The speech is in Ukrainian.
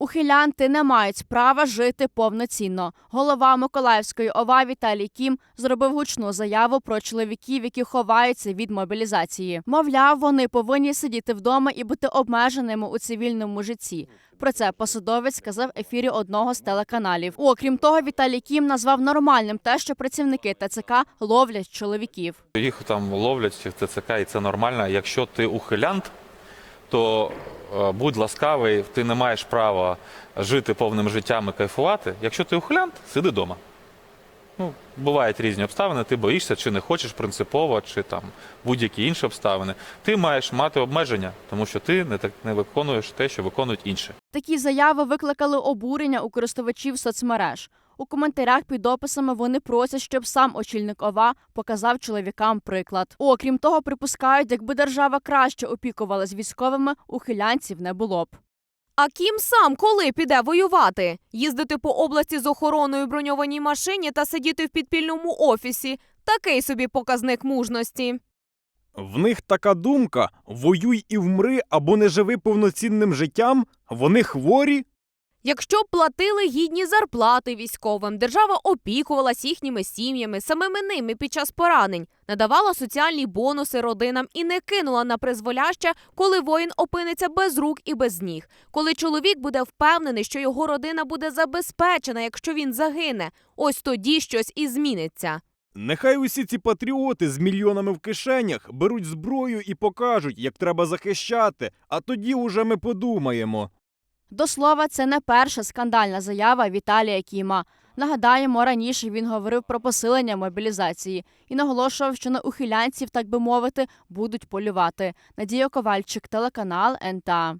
Ухилянти не мають права жити повноцінно. Голова Миколаївської ОВА Віталій Кім зробив гучну заяву про чоловіків, які ховаються від мобілізації. Мовляв, вони повинні сидіти вдома і бути обмеженими у цивільному житті. Про це посадовець сказав ефірі одного з телеканалів. Окрім того, Віталій Кім назвав нормальним те, що працівники ТЦК ловлять чоловіків. Їх там ловлять в ТЦК, і це нормально. Якщо ти ухилянт, то е, будь ласкавий, ти не маєш права жити повним життям і кайфувати. Якщо ти ухилянт, сиди вдома. Ну, бувають різні обставини, ти боїшся, чи не хочеш принципово, чи там будь-які інші обставини. Ти маєш мати обмеження, тому що ти не так не виконуєш те, що виконують інші. Такі заяви викликали обурення у користувачів соцмереж. У коментарях під дописами вони просять, щоб сам очільник ОВА показав чоловікам приклад. Окрім того, припускають, якби держава краще опікувалась військовими, ухилянців не було б. А Кім сам коли піде воювати? Їздити по області з охороною броньованій машині та сидіти в підпільному офісі. Такий собі показник мужності. В них така думка: воюй і вмри або не живи повноцінним життям. Вони хворі. Якщо платили гідні зарплати військовим, держава опікувалась їхніми сім'ями, самими ними під час поранень, надавала соціальні бонуси родинам і не кинула на призволяще, коли воїн опиниться без рук і без ніг, коли чоловік буде впевнений, що його родина буде забезпечена, якщо він загине. Ось тоді щось і зміниться. Нехай усі ці патріоти з мільйонами в кишенях беруть зброю і покажуть, як треба захищати, а тоді уже ми подумаємо. До слова, це не перша скандальна заява Віталія Кіма. Нагадаємо, раніше він говорив про посилення мобілізації і наголошував, що на ухилянців, так би мовити, будуть полювати. Надія Ковальчик, телеканал НТА.